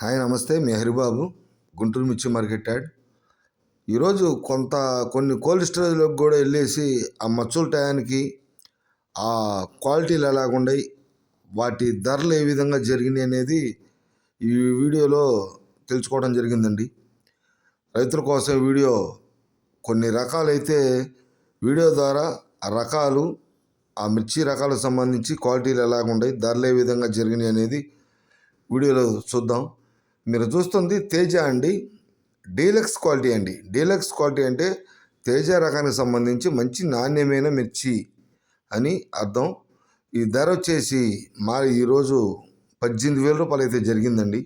Hi నమస్తే. మీ హరిబాబు గుంటూరు మిర్చి market add. ఈరోజు కొంత కొన్ని కోల్డ్ స్టోరేజ్లోకి కూడా వెళ్ళేసి ఆ మచ్చుల టయానికి ఆ క్వాలిటీలు ఎలాగుండయి వాటి ధరలు ఏ విధంగా జరిగినాయి అనేది ఈ వీడియోలో తెలుసుకోవడం జరిగిందండి. రైతుల కోసం వీడియో కొన్ని రకాలైతే వీడియో ద్వారా ఆ రకాలు ఆ మిర్చి రకాలకు సంబంధించి క్వాలిటీలు ఎలాగుండయి ధరలు ఏ విధంగా జరిగినాయి అనేది వీడియోలో చూద్దాం. మీరు చూస్తుంది తేజ అండి. డీలక్స్ క్వాలిటీ అండి. డీలక్స్ క్వాలిటీ అంటే తేజ రకానికి సంబంధించి మంచి నాణ్యమైన మిర్చి అని అర్థం. ఈ ధర వచ్చేసి మా ఈరోజు పద్దెనిమిది వేల రూపాయలు అయితే జరిగిందండి.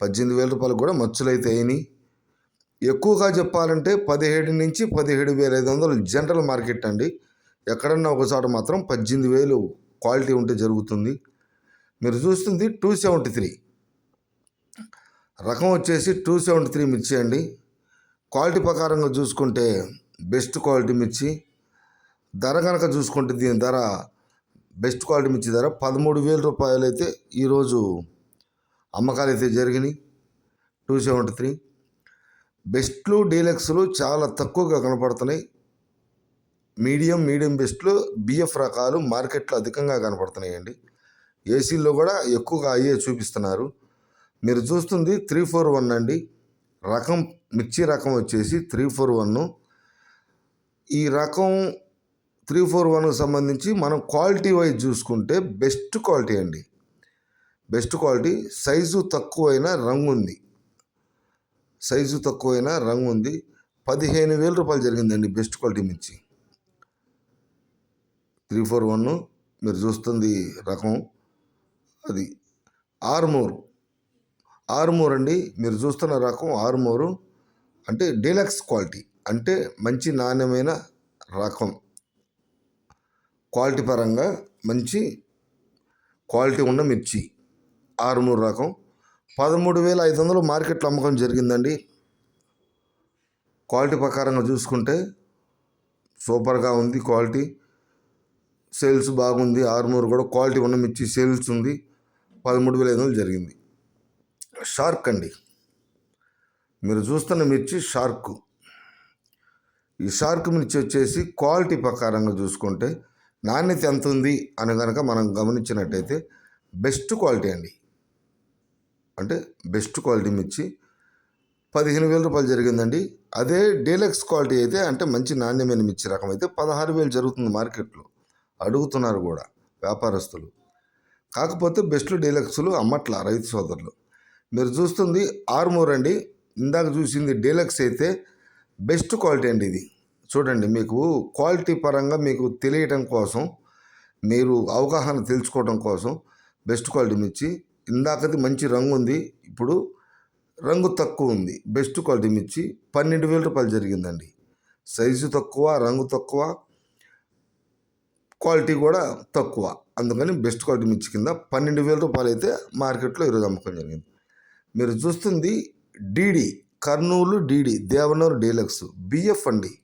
పద్దెనిమిది వేల రూపాయలు కూడా మచ్చులు అయితే అయినాయి. ఎక్కువగా చెప్పాలంటే పదిహేడు నుంచి పదిహేడు వేల ఐదు వందలు జనరల్ మార్కెట్ అండి. ఎక్కడన్నా ఒకసారి మాత్రం పద్దెనిమిది వేలు క్వాలిటీ ఉంటే జరుగుతుంది. మీరు చూస్తుంది టూ సెవెంటీ త్రీ రకం వచ్చేసి టూ సెవెంటీ త్రీ మిర్చి అండి. క్వాలిటీ ప్రకారంగా చూసుకుంటే బెస్ట్ క్వాలిటీ మిర్చి. ధర కనుక చూసుకుంటే దీని ధర బెస్ట్ క్వాలిటీ మిర్చి ధర పదమూడు వేల రూపాయలు అయితే ఈరోజు అమ్మకాలు అయితే జరిగినాయి. టూ సెవెంటీ త్రీ బెస్ట్లు డీలక్స్లు చాలా తక్కువగా కనపడుతున్నాయి. మీడియం మీడియం బెస్ట్లు బిఎఫ్ రకాలు మార్కెట్లో అధికంగా కనపడుతున్నాయండి. ఏసీల్లో కూడా ఎక్కువగా అయ్యే చూపిస్తున్నారు. మీరు చూస్తుంది త్రీ ఫోర్ వన్ అండి. రకం మిర్చి రకం వచ్చేసి త్రీ ఫోర్ వన్. ఈ రకం త్రీ ఫోర్ వన్కి సంబంధించి మనం క్వాలిటీ వైజ్ చూసుకుంటే బెస్ట్ క్వాలిటీ అండి. బెస్ట్ క్వాలిటీ సైజు తక్కువైన రంగు ఉంది. సైజు తక్కువైన రంగు ఉంది. పదిహేను వేల రూపాయలు జరిగిందండి బెస్ట్ క్వాలిటీ మిర్చి. త్రీ ఫోర్ వన్ మీరు చూస్తుంది రకం. అది ఆర్మూర్. ఆరుమూర్ అండి. మీరు చూస్తున్న రకం ఆరుమూరు. అంటే డీలక్స్ క్వాలిటీ. అంటే మంచి నాణ్యమైన రకం. క్వాలిటీ పరంగా మంచి క్వాలిటీ ఉన్న మిర్చి. ఆరుమూరు రకం. పదమూడు వేల ఐదు వందలు మార్కెట్లో అమ్మకం జరిగిందండి. క్వాలిటీ ప్రకారంగా చూసుకుంటే సూపర్గా ఉంది క్వాలిటీ. సేల్స్ బాగుంది. ఆరుమూరు కూడా క్వాలిటీ ఉన్న మిర్చి సేల్స్ ఉంది. పదమూడు వేల ఐదు వందలు జరిగింది. షార్క్ అండి. మీరు చూస్తున్న మిర్చి షార్క్. ఈ షార్క్ మిర్చి వచ్చేసి క్వాలిటీ ప్రకారంగా చూసుకుంటే నాణ్యత ఎంత ఉంది అని కనుక మనం గమనించినట్టయితే బెస్ట్ క్వాలిటీ అండి. అంటే బెస్ట్ క్వాలిటీ మిర్చి పదిహేను వేల రూపాయలు జరిగిందండి. అదే డీలక్స్ క్వాలిటీ అయితే అంటే మంచి నాణ్యమైన మిర్చి రకం అయితే పదహారు వేలు జరుగుతుంది మార్కెట్లో. అడుగుతున్నారు కూడా వ్యాపారస్తులు. కాకపోతే బెస్ట్ డీలక్స్లు అమ్మట్ల రైతు సోదరులు. మీరు చూస్తుంది ఆర్మోర్ అండి. ఇందాక చూసింది డీలక్స్ అయితే బెస్ట్ క్వాలిటీ అండి ఇది. చూడండి మీకు క్వాలిటీ పరంగా మీకు తెలియటం కోసం మీరు అవగాహన తెలుసుకోవడం కోసం బెస్ట్ క్వాలిటీ మిర్చి. ఇందాకది మంచి రంగు ఉంది ఇప్పుడు రంగు తక్కువ ఉంది. బెస్ట్ క్వాలిటీ మిర్చి పన్నెండు వేల రూపాయలు జరిగిందండి. సైజు తక్కువ రంగు తక్కువ క్వాలిటీ కూడా తక్కువ. అందుకని బెస్ట్ క్వాలిటీ మిర్చి కింద పన్నెండు వేల రూపాయలు అయితే మార్కెట్లో ఈరోజు అమ్మకం జరిగింది. మీరు చూస్తుంది DD Kurnool DD Devanur deluxe BF అండి.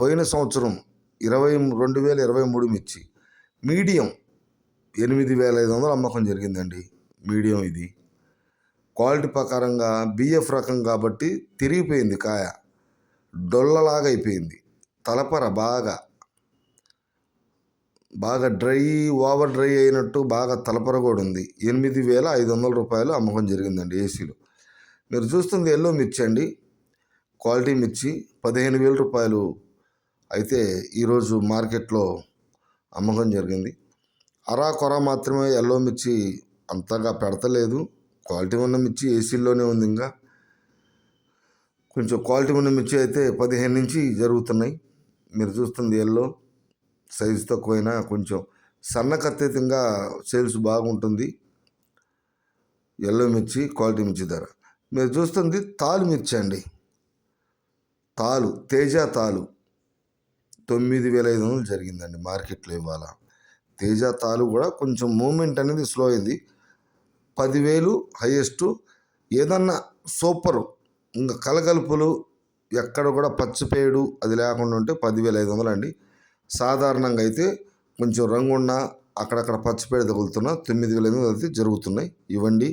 పోయిన సంవత్సరం ఇరవై రెండు వేల ఇరవై మూడు మిర్చి మీడియం ఎనిమిది వేల ఐదు వందలు అమ్మకం జరిగిందండి. మీడియం ఇది. క్వాలిటీ ప్రకారంగా బిఎఫ్ రకం కాబట్టి తిరిగిపోయింది కాయ. డొల్లలాగా అయిపోయింది. తలపర బాగా. బాగా డ్రై ఓవర్ డ్రై అయినట్టు బాగా తలపర కూడా ఉంది. ఎనిమిది వేల ఐదు వందల రూపాయలు అమ్మకం జరిగిందండి ఏసీలో. మీరు చూస్తుంది ఎల్లో మిర్చి అండి. క్వాలిటీ మిర్చి పదిహేను వేల రూపాయలు అయితే ఈరోజు మార్కెట్లో అమ్మకం జరిగింది. అరా కొర మాత్రమే ఎల్లో మిర్చి అంతగా పెడతలేదు. క్వాలిటీ ఉన్న మిర్చి ఏసీలోనే ఉంది ఇంకా. కొంచెం క్వాలిటీ ఉన్న మిర్చి అయితే పదిహేను నుంచి జరుగుతున్నాయి. మీరు చూస్తుంది ఎల్లో. సైజు తక్కువైనా కొంచెం సన్నకత్తితంగా సేల్స్ బాగుంటుంది. ఎల్లో మిర్చి క్వాలిటీ మిర్చి ధర. మీరు చూస్తుంది తాలు మిర్చి అండి. తాలు తేజ తాలు. తొమ్మిది వేల ఐదు వందలు జరిగిందండి మార్కెట్లో ఇవాళ. తేజ తాలు కూడా కొంచెం మూమెంట్ అనేది స్లో అయింది. పదివేలు హైయెస్ట్. ఏదన్నా సూపర్. ఇంకా కలగలుపులు ఎక్కడ కూడా పచ్చిపేడు అది లేకుండా ఉంటే పదివేల ఐదు వందలు అండి. సాధారణంగా అయితే కొంచెం రంగున్న అక్కడక్కడ పచ్చిపేడ తగులుతున్న తొమ్మిది వేల ఎనిమిది అయితే జరుగుతున్నాయి. ఇవ్వండి.